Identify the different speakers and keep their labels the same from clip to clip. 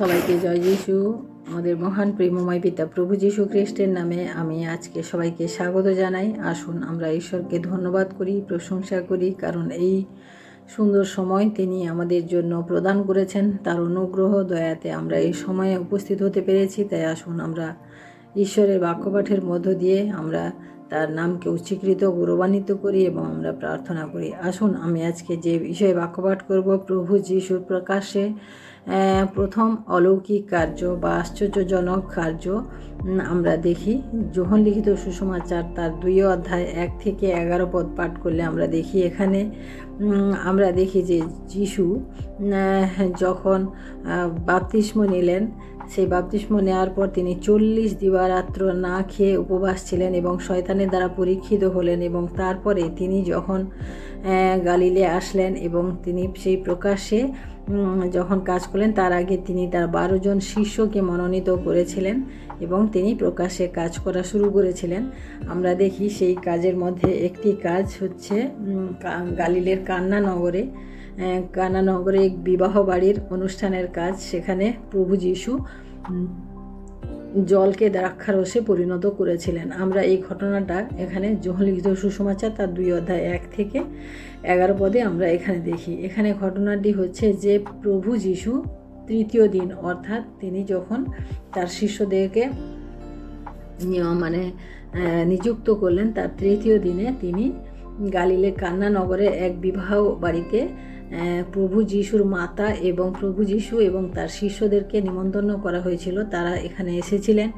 Speaker 1: সবাইকে জয় যিশু। আমাদের মহান প্রেমময় পিতা প্রভু যিশু খ্রিস্টের নামে আমি আজকে সবাইকে স্বাগত জানাই। আসুন আমরা ঈশ্বরকে ধন্যবাদ করি, প্রশংসা করি, কারণ এই সুন্দর সময় তিনি আমাদের জন্য প্রদান করেছেন। তার অনুগ্রহ, দয়াতে আমরা এই সময়ে উপস্থিত হতে পেরেছি। তাই আসুন আমরা ঈশ্বরের বাক্যপাঠের মধ্য দিয়ে আমরা তার নামকে উচ্চীকৃত, গৌরবান্বিত করি এবং আমরা প্রার্থনা করি। আসুন আমি আজকে যে বিষয়ে বাক্যপাঠ করব, প্রভু যিশুর প্রকাশে প্রথম অলৌকিক কার্য বা আশ্চর্যজনক কার্য আমরা দেখি। যোহন লিখিত সুসমাচার তার দুই অধ্যায় এক থেকে এগারো পদ পাঠ করলে আমরা দেখি এখানে আমরা দেখি যে যিশু যখন বাপতিস্ম নিলেন, সেই বাপতিস্ম নেওয়ার পর তিনি চল্লিশ দিবারাত্র না খেয়ে উপবাস ছিলেন এবং শয়তানের দ্বারা পরীক্ষিত হলেন এবং তারপরে তিনি যখন গালিলে আসলেন এবং তিনি সেই প্রকাশ্যে যখন কাজ করলেন তার আগে তিনি তার বারো জন শিষ্যকে মনোনীত করেছিলেন এবং তিনি প্রকাশ্যে কাজ করা শুরু করেছিলেন। আমরা দেখি সেই কাজের মধ্যে একটি কাজ হচ্ছে গালিলের কান্না নগরে আহ, কান্না নগরে এক বিবাহ বাড়ির অনুষ্ঠানের কাজ। সেখানে প্রভু যিশু জলকে দ্রাক্ষারসে পরিণত করেছিলেন। আমরা এই ঘটনাটা এখানে জহলিখিত সুসমাচার তার দুই অধ্যায় এক থেকে এগারো পদে আমরা এখানে দেখি। এখানে ঘটনাটি হচ্ছে যে প্রভু যিশু তৃতীয় দিন, অর্থাৎ তিনি যখন তার শিষ্যদেরকে মানে নিযুক্ত করলেন, তার তৃতীয় দিনে তিনি গালিলে কান্না নগরে এক বিবাহ বাড়িতে প্রভু যিশুর মাতা এবং প্রভু যিশু এবং তার শিষ্যদেরকে নিমন্ত্রণ করা হয়েছিল। তারা এখানে এসেছিলেন।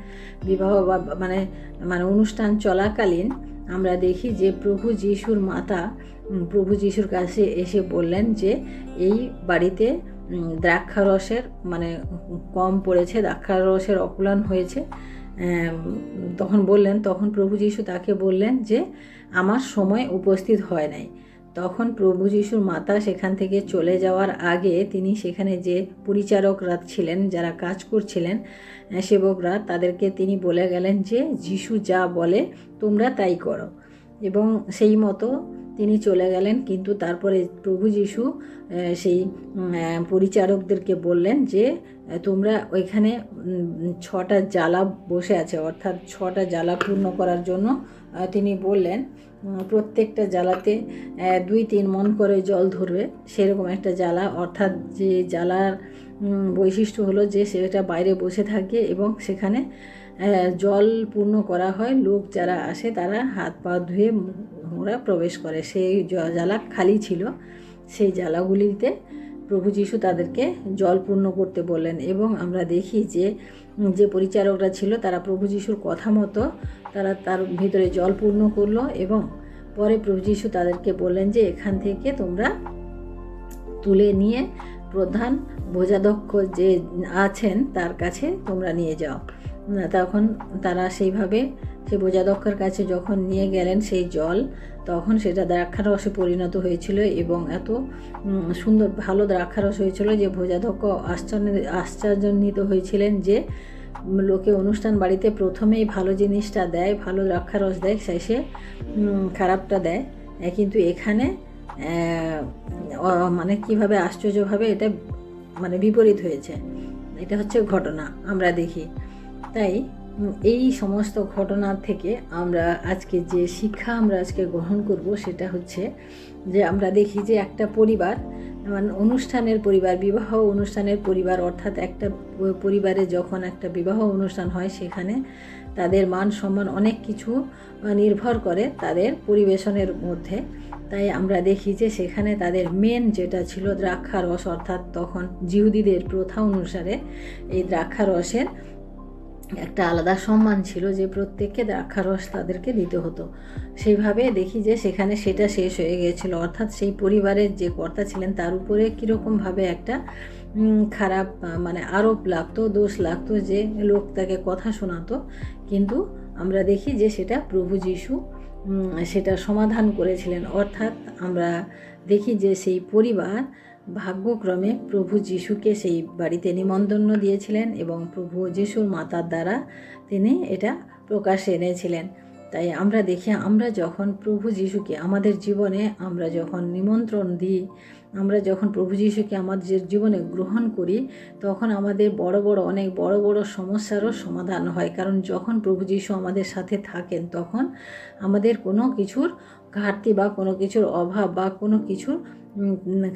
Speaker 1: বিবাহ বা মানে মানে অনুষ্ঠান চলাকালীন আমরা দেখি যে প্রভু যিশুর মাতা প্রভু যিশুর কাছে এসে বললেন যে, এই বাড়িতে দ্রাক্ষারসের মানে কম পড়েছে, দ্রাক্ষারসের অকুলান হয়েছে। তখন বললেন, তখন প্রভু যিশু তাকে বললেন যে, আমার সময় উপস্থিত হয় নাই। তখন প্রভু যিশুর মাতা সেখান থেকে চলে যাওয়ার আগে তিনি সেখানে যে পরিচারকরা ছিলেন, যারা কাজ করছিলেন সেবকরা, তাদেরকে তিনি বলে গেলেন যে, যিশু যা বলে, তোমরা তাই করো। এবং সেই মতো তিনি চলে গেলেন, কিন্তু তারপরে প্রভু যিশু সেই পরিচারকদেরকে বললেন যে তোমরা ওইখানে ছটা জ্বালা বসে আছে। অর্থাৎ ছটা জ্বালা পূর্ণ করার জন্য তিনি বললেন প্রত্যেকটা জ্বালাতে দুই তিন মন করে জল ধরবে, সেরকম একটা জ্বালা। অর্থাৎ যে জ্বালার বৈশিষ্ট্য হলো যে সেটা বাইরে বসে থাকে এবং সেখানে জল পূর্ণ করা হয়। লোক যারা আসে তারা হাত পা ধুয়ে ওরা প্রবেশ করে। সেই জ্বালা খালি ছিল। সেই জ্বালাগুলিতে প্রভু যিশু তাদেরকে জল পূর্ণ করতে বললেন এবং আমরা দেখি যে যে পরিচারকরা ছিল, তারা প্রভু যিশুর কথা মতো তারা তার ভিতরে জল পূর্ণ করল এবং পরে প্রভু যিশু তাদেরকে বললেন যে, এখান থেকে তোমরা তুলে নিয়ে প্রধান বোঝাদক্ষ যে আছেন, তার কাছে তোমরা নিয়ে যাও। তখন তারা সেইভাবে সেই বোঝাদক্ষের কাছে যখন নিয়ে গেলেন সেই জল, তখন সেটা দ্রাক্ষারসে পরিণত হয়েছিল এবং এত সুন্দর, ভালো দ্রাক্ষারস হয়েছিল যে ভোজাধ্যক্ষ আশ্চর্য আশ্চর্যান্বিত হয়েছিলেন যে লোকে অনুষ্ঠান বাড়িতে প্রথমেই ভালো জিনিসটা দেয়, ভালো দ্রাক্ষারস দেয় শেষে খারাপটা দেয়। কিন্তু এখানে মানে কীভাবে আশ্চর্যভাবে এটা মানে বিপরীত হয়েছে। এটা হচ্ছে ঘটনা, আমরা দেখি। তাই এই সমস্ত ঘটনা থেকে আমরা আজকে যে শিক্ষা আমরা আজকে গ্রহণ করব সেটা হচ্ছে যে আমরা দেখি যে একটা পরিবার মানে অনুষ্ঠানের পরিবার, বিবাহ অনুষ্ঠানের পরিবার অর্থাৎ একটা পরিবারে যখন একটা বিবাহ অনুষ্ঠান হয় সেখানে তাদের মান সম্মান অনেক কিছু নির্ভর করে তাদের পরিবেশনের মধ্যে। তাই আমরা দেখি যে সেখানে তাদের মেন যেটা ছিল দ্রাক্ষারস অর্থাৎ তখন জিহুদিদের প্রথা অনুসারে এই দ্রাক্ষারসের একটা আলাদা সম্মান ছিল যে প্রত্যেককে দ্রাক্ষারস তাদেরকে দিতে হতো। সেইভাবে দেখি যে সেখানে সেটা শেষ হয়ে গিয়েছিল। অর্থাৎ সেই পরিবারের যে কর্তা ছিলেন, তার উপরে কীরকমভাবে একটা খারাপ মানে আরোপ লাগতো, দোষ লাগতো যে লোক তাকে কথা শোনাতো। কিন্তু আমরা দেখি যে সেটা প্রভু যিশু সেটা সমাধান করেছিলেন। অর্থাৎ আমরা দেখি যে সেই পরিবার ভাগ্যক্রমে প্রভু যিশুকে সেই বাড়িতে নিমন্ত্রণ দিয়েছিলেন এবং প্রভু যিশুর মাতার দ্বারা তিনি এটা প্রকাশে এনেছিলেন। তাই আমরা দেখি, আমরা যখন প্রভু যিশুকে আমাদের জীবনে আমরা যখন নিমন্ত্রণ দিই, আমরা যখন প্রভু যিশুকে আমাদের জীবনে গ্রহণ করি, তখন আমাদের বড় বড়, অনেক বড় বড় সমস্যারও সমাধান হয়। কারণ যখন প্রভু যিশু আমাদের সাথে থাকেন, তখন আমাদের কোনো কিছুর ঘাটতি বা কোনো কিছুর অভাব বা কোনো কিছু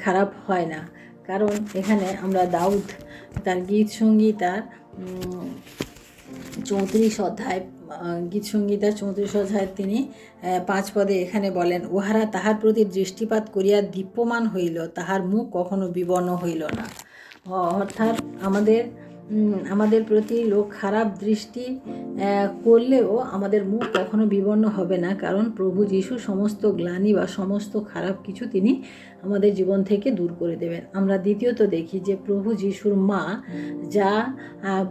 Speaker 1: খারাপ হয় না। কারণ এখানে আমরা দাউদ তার গীত সঙ্গীতার চৌত্রিশ অধ্যায় আহ, গীত সঙ্গীতার চৌত্রিশ অধ্যায় তিনি পাঁচ পদে এখানে বলেন উহারা তাহার প্রতি দৃষ্টিপাত করিয়া দীপ্যমান হইল তাহার মুখ কখনো বিবর্ণ হইল না। অর্থাৎ আমাদের আমাদের প্রতি লোক খারাপ দৃষ্টি করলেও আমাদের মুখ কখনো বিবর্ণ হবে না। কারণ প্রভু যিশু সমস্ত গ্লানি বা সমস্ত খারাপ কিছু তিনি আমাদের জীবন থেকে দূর করে দেবেন। আমরা দ্বিতীয়ত দেখি যে প্রভু যিশুর মা যা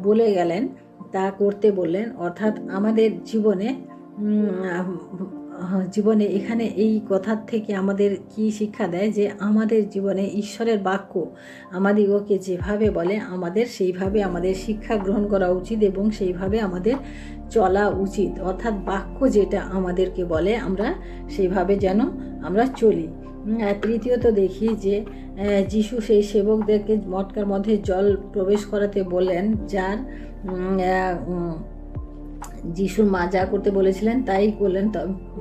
Speaker 1: বলে গেলেন, তা করতে বললেন। অর্থাৎ আমাদের জীবনে জীবনে এখানে এই কথার থেকে আমাদের কি শিক্ষা দেয় যে আমাদের জীবনে ঈশ্বরের বাক্য আমাদিগকে যেভাবে বলে, আমাদের সেইভাবে আমাদের শিক্ষা গ্রহণ করা উচিত এবং সেইভাবে আমাদের চলা উচিত। অর্থাৎ বাক্য যেটা আমাদেরকে বলে, আমরা সেইভাবে যেন আমরা চলি। তৃতীয়ত দেখি যে যিশু সেই সেবকদেরকে মটকার মধ্যে জল প্রবেশ করাতে বললেন, যার যিশুর মা যা করতে বলেছিলেন তাই করলেন।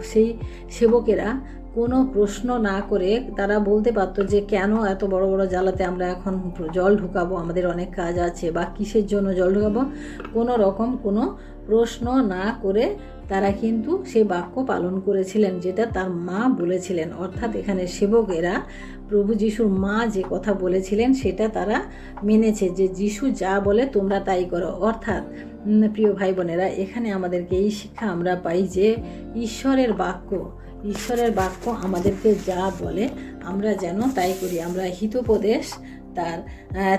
Speaker 1: সেই সেবকেরা কোনো প্রশ্ন না করে তারা বলতে পারতো যে, কেন এত বড় বড় জ্বালাতে আমরা এখন জল ঢুকাবো? আমাদের অনেক কাজ আছে বা কিসের জন্য জল ঢুকাবো? কোনো রকম কোনো প্রশ্ন না করে তারা কিন্তু সেই বাক্য পালন করেছিলেন, যেটা তার মা বলেছিলেন। অর্থাৎ এখানে সেবকেরা প্রভু যিশুর মা যে কথা বলেছিলেন, সেটা তারা মেনেছে যে যিশু যা বলে তোমরা তাই করো। অর্থাৎ প্রিয় ভাই বোনেরা, এখানে আমাদেরকে এই শিক্ষা আমরা পাই যে ঈশ্বরের বাক্য ঈশ্বরের বাক্য আমাদেরকে যা বলে আমরা যেন তাই করি। আমরা হিতোপদেশ, তার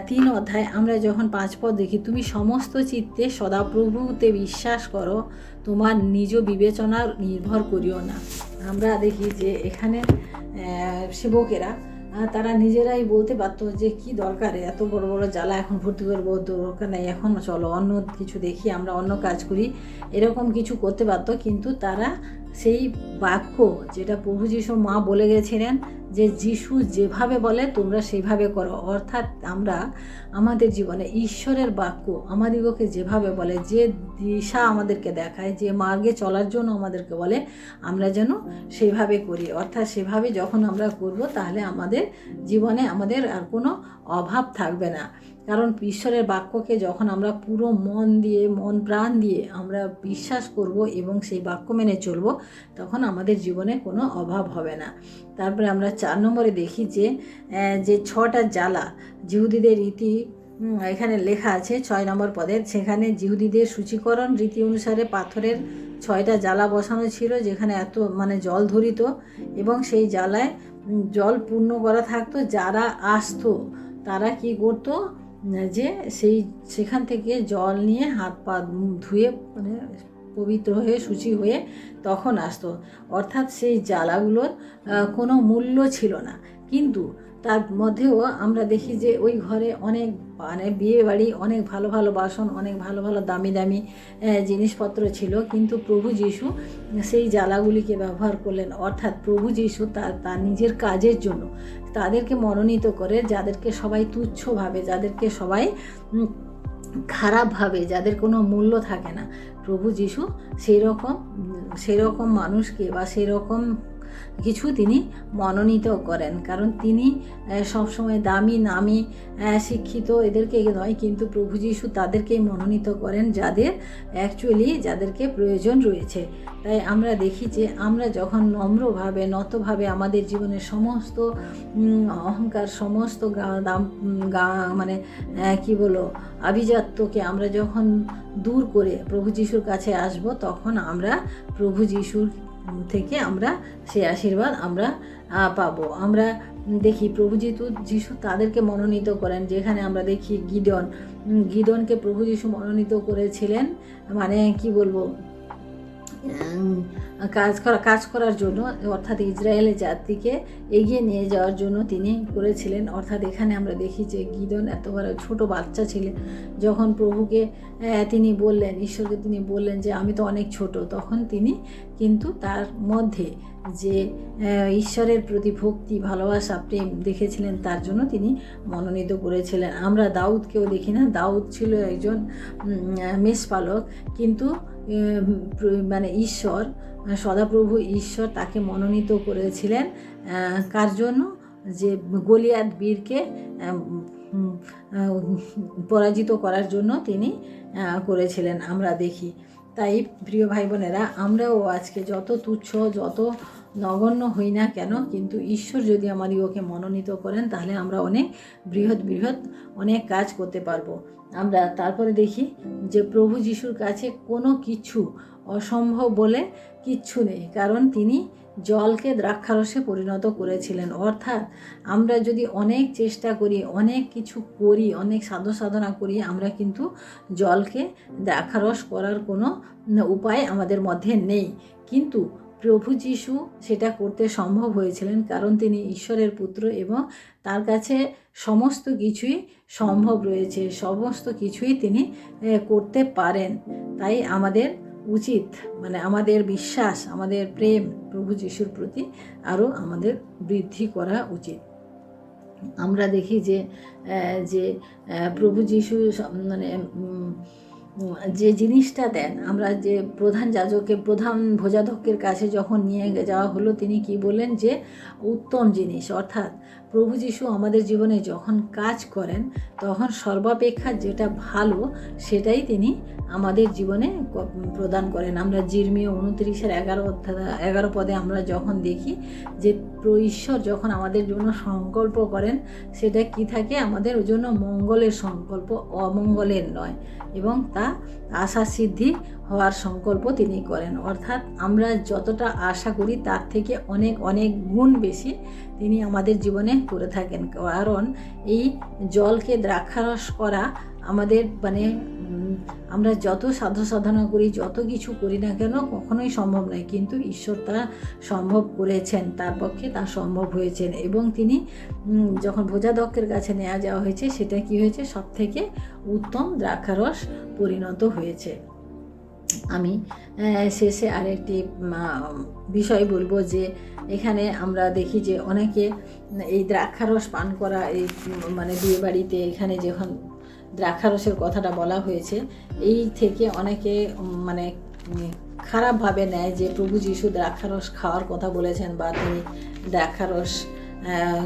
Speaker 1: তিন অধ্যায়, আমরা যখন পাঁচ পদ দেখি, তুমি সমস্ত চিত্তে সদাপ্রভুতে বিশ্বাস করো, তোমার নিজ বিবেচনা নির্ভর করিও না। আমরা দেখি যে এখানে সেবকেরা তারা নিজেরাই বলতে পারতো যে কি দরকার, এত বড় বড় জ্বালা এখন ভর্তি করব দরকার নেই, এখন চলো অন্য কিছু দেখি, আমরা অন্য কাজ করি। এরকম কিছু করতে পারতো কিন্তু তারা সেই বাক্য যেটা প্রভু যিশু মা বলে গেছিলেন যে যিশু যেভাবে বলে, তোমরা সেইভাবে করো। অর্থাৎ আমরা আমাদের জীবনে ঈশ্বরের বাক্য, আমাদিগকে যেভাবে বলে, যে দিশা আমাদেরকে দেখায়, যে মার্গে চলার জন্য আমাদেরকে বলে, আমরা যেন সেইভাবে করি। অর্থাৎ সেভাবে যখন আমরা করব, তাহলে আমাদের জীবনে আমাদের আর কোনো অভাব থাকবে না। কারণ ঈশ্বরের বাক্যকে যখন আমরা পুরো মন দিয়ে, মন প্রাণ দিয়ে আমরা বিশ্বাস করব এবং সেই বাক্য মেনে চলব, তখন আমাদের জীবনে কোনো অভাব হবে না। তারপরে আমরা চার নম্বরে দেখি যে যে ছটা জ্বালা, জিহুদিদের রীতি এখানে লেখা আছে ছয় নম্বর পদে, সেখানে জিহুদিদের সূচীকরণ রীতি অনুসারে পাথরের ছয়টা জ্বালা বসানো ছিল, যেখানে এত মানে জল ধরিত এবং সেই জ্বালায় জল পূর্ণ করা থাকতো। যারা আসতো, তারা কি করতো? যে সেই সেখান থেকে জল নিয়ে হাত পা ধুয়ে মানে পবিত্র হয়ে শুচি হয়ে তখন আসতো। অর্থাৎ সেই জ্বালাগুলোর কোনো মূল্য ছিল না। কিন্তু তার মধ্যেও আমরা দেখি যে ওই ঘরে অনেক মানে বিয়ে বাড়ি অনেক ভালো ভালো বাসন, অনেক ভালো ভালো দামি দামি জিনিসপত্র ছিল। কিন্তু প্রভু যিশু সেই জ্বালাগুলিকে ব্যবহার করলেন। অর্থাৎ প্রভু যিশু তার তার নিজের কাজের জন্য তাদেরকে মনোনীত করে, যাদেরকে সবাই তুচ্ছভাবে, যাদেরকে সবাই খারাপভাবে, যাদের কোনো মূল্য থাকে না। প্রভু যিশু সেই রকম সেই রকম মানুষকে বা সেই রকম কিছু তিনি মনোনীত করেন। কারণ তিনি সবসময় দামি, নামি শিক্ষিত এদেরকে নয়, কিন্তু প্রভু যিশু তাদেরকেই মনোনীত করেন যাদের অ্যাকচুয়ালি যাদেরকে প্রয়োজন রয়েছে। তাই আমরা দেখি যে আমরা যখন নম্রভাবে নতভাবে আমাদের জীবনের সমস্ত অহংকার, সমস্ত দাম, গা মানে কি বলো আভিজাত্যকে আমরা যখন দূর করে প্রভু যিশুর কাছে আসব, তখন আমরা প্রভু যিশুর থেকে আমরা সেই আশীর্বাদ আমরা পাবো। আমরা দেখি প্রভু যেহেতু যিশু তাদেরকে মনোনীত করেন, যেখানে আমরা দেখি গিদন গিডনকে প্রভু যিশু মনোনীত করেছিলেন। মানে কি বলব? কাজ করা, কাজ করার জন্য, অর্থাৎ ইসরায়েলের জাতিকে এগিয়ে নিয়ে যাওয়ার জন্য তিনি করেছিলেন। অর্থাৎ এখানে আমরা দেখি যে গিদন এত বড় ছোট বাচ্চা ছিলেন যখন প্রভুকে তিনি বললেন, ঈশ্বরকে তিনি বললেন যে, আমি তো অনেক ছোট। তখন তিনি কিন্তু তার মধ্যে যে ঈশ্বরের প্রতি ভক্তি, ভালোবাসা, প্রেম দেখেছিলেন, তার জন্য তিনি মনোনীত করেছিলেন। আমরা দাউদকেও দেখি না। দাউদ ছিল একজন মেষপালক কিন্তু মানে ঈশ্বর সদাপ্রভু ঈশ্বর তাকে মনোনীত করেছিলেন। কার জন্য? যে গলিয়াত বীরকে পরাজিত করার জন্য তিনি করেছিলেন। আমরা দেখি। তাই প্রিয় ভাই বোনেরা, আমরাও আজকে যত তুচ্ছ, যত নগণ্য হই না কেন? কিন্তু ঈশ্বর যদি আমাদিগকে মনোনীত করেন, তাহলে আমরা অনেক বৃহৎ বৃহৎ অনেক কাজ করতে পারব। আমরা তারপরে দেখি যে প্রভু যিশুর কাছে কোনো কিছু অসম্ভব বলে কিচ্ছু নেই, কারণ তিনি জলকে দ্রাক্ষারসে পরিণত করেছিলেন। অর্থাৎ আমরা যদি অনেক চেষ্টা করি, অনেক কিছু করি, অনেক সাধু সাধনা করি, আমরা কিন্তু জলকে দ্রাক্ষারস করার কোনো উপায় আমাদের মধ্যে নেই। কিন্তু প্রভু যিশু সেটা করতে সম্ভব হয়েছিলেন কারণ তিনি ঈশ্বরের পুত্র এবং তার কাছে সমস্ত কিছুই সম্ভব রয়েছে, সমস্ত কিছুই তিনি করতে পারেন। তাই আমাদের উচিত মানে আমাদের বিশ্বাস, আমাদের প্রেম প্রভু যিশুর প্রতি আরও আমাদের বৃদ্ধি করা উচিত। আমরা দেখি যে যে প্রভু যিশু মানে যে জিনিসটা দেন, আমরা যে প্রধান যাজকের প্রধান ভোজাধকের কাছে যখন নিয়ে যাওয়া হলো, তিনি কি বললেন যে, উত্তম জিনিস, অর্থাৎ প্রভু যিশু আমাদের জীবনে যখন কাজ করেন, তখন সর্বাপেক্ষা যেটা ভালো, সেটাই তিনি আমাদের জীবনে প্রদান করেন। আমরা জির্মীয় উনত্রিশের এগারো এগারো পদে আমরা যখন দেখি যে ঈশ্বর যখন আমাদের জন্য সংকল্প করেন, সেটা কি থাকে? আমাদের জন্য মঙ্গলের সংকল্প অমঙ্গলের নয় এবং তা আশা সিদ্ধি হওয়ার সংকল্প তিনি করেন। অর্থাৎ আমরা যতটা আশা করি তার থেকে অনেক অনেক গুণ বেশি তিনি আমাদের জীবনে করে থাকেন। কারণ এই জলকে দ্রাক্ষারস করা আমাদের মানে আমরা যত সাধ্য সাধনা করি, যত কিছু করি না কেন কখনোই সম্ভব নয়। কিন্তু ঈশ্বর তা সম্ভব করেছেন, তার পক্ষে তা সম্ভব হয়েছেন এবং তিনি যখন ভোজাদক্ষের কাছে নেওয়া যাওয়া হয়েছে, সেটা কি হয়েছে? সব থেকে উত্তম দ্রাক্ষারস পরিণত হয়েছে। আমি শেষে আরেকটি বিষয় বলব যে এখানে আমরা দেখি যে অনেকে, এই দ্রাক্ষারস পান করা, এই মানে বিয়ে বাড়িতে এখানে যখন দ্রাক্ষারসের কথাটা বলা হয়েছে, এই থেকে অনেকে মানে খারাপভাবে নেয় যে প্রভু যিশু দ্রাক্ষারস খাওয়ার কথা বলেছেন বা তিনি দ্রাক্ষারস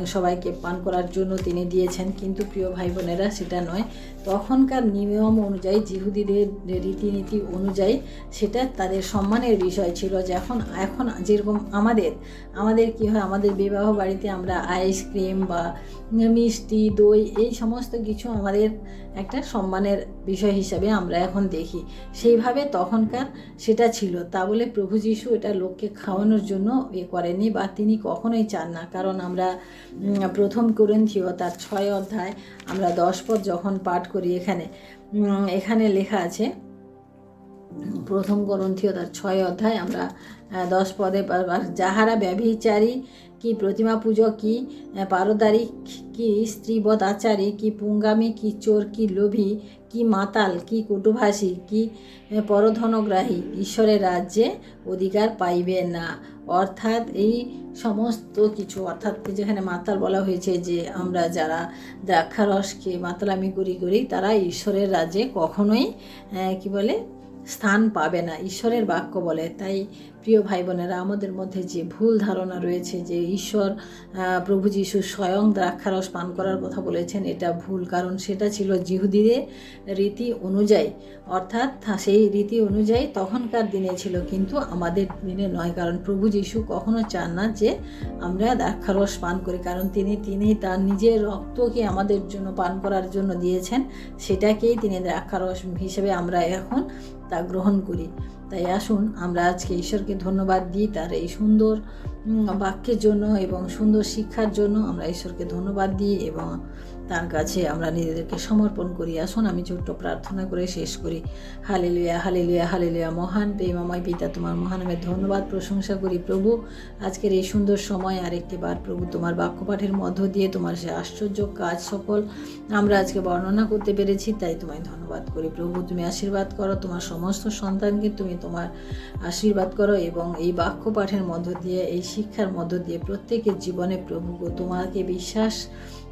Speaker 1: সবাইকে পান করার জন্য তিনি দিয়েছেন। কিন্তু প্রিয় ভাই বোনেরা সেটা নয়। তখনকার নিয়ম অনুযায়ী, জিহুদিদের রীতিনীতি অনুযায়ী সেটা তাদের সম্মানের বিষয় ছিল যখন এখন যেরকম আমাদের আমাদের কি হয়, আমাদের বিবাহ বাড়িতে আমরা আইসক্রিম বা মিষ্টি, দই, এই সমস্ত কিছু আমাদের একটা সম্মানের বিষয় হিসাবে আমরা এখন দেখি। সেইভাবে তখনকার সেটা ছিল। তা বলে প্রভু যিশু এটা লোককে খাওয়ানোর জন্য এ করেনি বা তিনি কখনোই চান না। কারণ আমরা প্রথম করন্থীয় তার ছয় অধ্যায় আমরা দশ পদ যখন পাঠ করি এখানে এখানে লেখা আছে, প্রথম গ্রন্থীয় তার ছয় অধ্যায় আমরা দশ পদে যাহারা ব্যভিচারী কি প্রতিমা পুজো কি আহ, পারদারি কি স্ত্রীবধ আচারী কি পুঙ্গামী কি চোর কি লোভী কি মাতাল কি কটুভাষী কি পরধনগ্রাহী ঈশ্বরের রাজ্যে অধিকার পাইবে না। অর্থাৎ এই সমস্ত কিছু অর্থাৎ যেখানে মাতাল বলা হয়েছে যে আমরা যারা দ্রাক্ষারসকে মাতালামি করি করি তারা ঈশ্বরের রাজ্যে কখনোই কি বলে স্থান পাবে না। ঈশ্বরের বাক্য বলে। তাই প্রিয় ভাই বোনেরা আমাদের মধ্যে যে ভুল ধারণা রয়েছে, যে ঈশ্বর প্রভু যিশু স্বয়ং দ্রাক্ষারস পান করার কথা বলেছেন, এটা ভুল। কারণ সেটা ছিল জিহুদিদের রীতি অনুযায়ী। অর্থাৎ সেই রীতি অনুযায়ী তখনকার দিনে ছিল, কিন্তু আমাদের দিনে নয়। কারণ প্রভু যিশু কখনো চান না যে আমরা দ্রাক্ষারস পান করি। কারণ তিনি তিনি তার নিজের রক্তকে আমাদের জন্য পান করার জন্য দিয়েছেন। সেটাকেই তিনি দ্রাক্ষারস হিসেবে আমরা এখন তা গ্রহণ করি। তাই আসুন, আমরা আজকে ঈশ্বরকে ধন্যবাদ দিই তার এই সুন্দর বাক্যের জন্য এবং সুন্দর শিক্ষার জন্য আমরা ঈশ্বরকে ধন্যবাদ দিই এবং তার কাছে আমরা নিজেদেরকে সমর্পণ করি। আসুন, আমি ছোট্ট প্রার্থনা করে শেষ করি। Hallelujah hallelujah hallelujah. মহান প্রেমময় পিতা, তোমার মহানামের ধন্যবাদ, প্রশংসা করি প্রভু। আজকের এই সুন্দর সময় আরেকটি বার প্রভু তোমার বাক্যপাঠের মধ্য দিয়ে তোমার সে আশ্চর্য কাজ সকল আমরা আজকে বর্ণনা করতে পেরেছি, তাই তোমায় ধন্যবাদ করি প্রভু। তুমি আশীর্বাদ করো, তোমার সমস্ত সন্তানকে তুমি তোমার আশীর্বাদ করো এবং এই বাক্য পাঠের মধ্য দিয়ে, এই শিক্ষার মধ্য দিয়ে প্রত্যেকের জীবনে প্রভু তোমাকে বিশ্বাস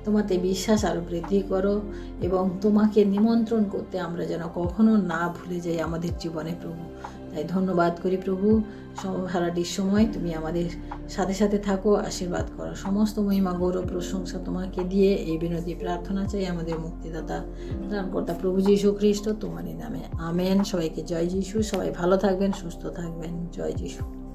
Speaker 1: তোমাতে বিশ্বাস আরও বৃদ্ধি করো এবং তোমাকে নিমন্ত্রণ করতে আমরা যেন কখনো না ভুলে যাই আমাদের জীবনে প্রভু। তাই ধন্যবাদ করি প্রভু। হারাটির সময় তুমি আমাদের সাথে সাথে থাকো, আশীর্বাদ করো। সমস্ত মহিমা, গৌরব, প্রশংসা তোমাকে দিয়ে এই বিনতি প্রার্থনা চাই আমাদের মুক্তিদাতা ত্রাণকর্তা প্রভু যীশু খ্রিস্ট তোমারই নামে। আমেন। সবাইকে জয় যিশু। সবাই ভালো থাকবেন, সুস্থ থাকবেন। জয় যিশু।